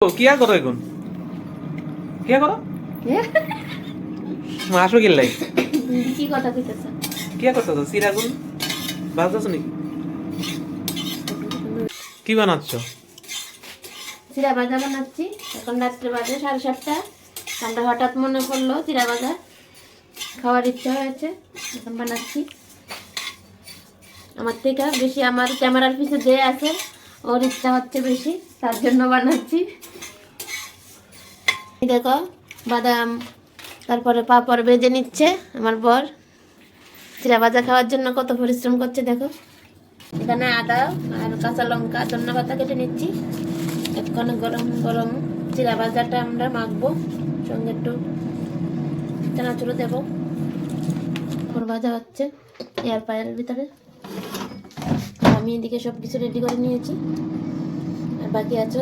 কিয়া করো এখন? কিয়া করো? মাসো গেলাই কি কথা কইতেছে? কিয়া করতেছো? সিরাগুন বাজতেছো নাকি? কি বানাচ্ছ? চিরা ভাজা বানাচ্ছি। এখন রাত্রে বাজে সাড়ে সাতটা। আমরা হঠাৎ মনে পড়ল চিরা ভাজা। খাওয়ার ইচ্ছা হয়েছে এখন বানাচ্ছি। আমার থেকে বেশি আমার ক্যামেরার পিছে যে আছে ওর ইচ্ছা হচ্ছে বেশি। তার জন্য বানাচ্ছি। দেখো, বাদাম, তারপরে পাপড় বেজে নিচ্ছে আমার বর। চিরা ভাজা খাওয়ার জন্য কত পরিশ্রম করছে দেখো। এখানে আদা আর কাঁচা লঙ্কা, ধন্যা পাতা কেটে নিচ্ছি। এখন গরম গরম চিরা ভাজাটা আমরা মাখবো। সঙ্গে একটু চানাচুরো দেবো। ওর ভাজা হচ্ছে এয়ার পায়ের ভিতরে। আমি এদিকে সব কিছু রেডি করে নিয়েছি। আর বাকি আছে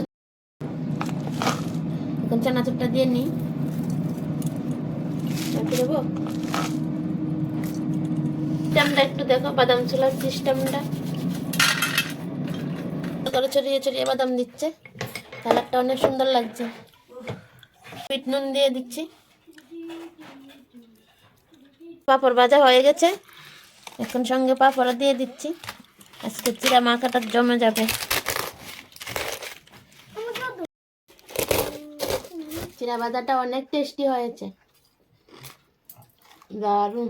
এখন চানাচুরটা দিয়ে নিই। দেবো? সিস্টেমটা একটু দেখো, বাদাম ছোলার সিস্টেমটা করে ছড়িয়ে ছড়িয়ে বাদাম দিচ্ছে। কালারটা অনেক সুন্দর লাগছে। বিট নুন দিয়ে দিচ্ছি। পাঁপড় ভাজা হয়ে গেছে। এখন সঙ্গে পাঁপড় দিয়ে দিচ্ছি। আজকে চিরা মাখাটা জমে যাবে। চিরা ভাজাটা অনেক টেস্টি হয়েছে। দারুণ।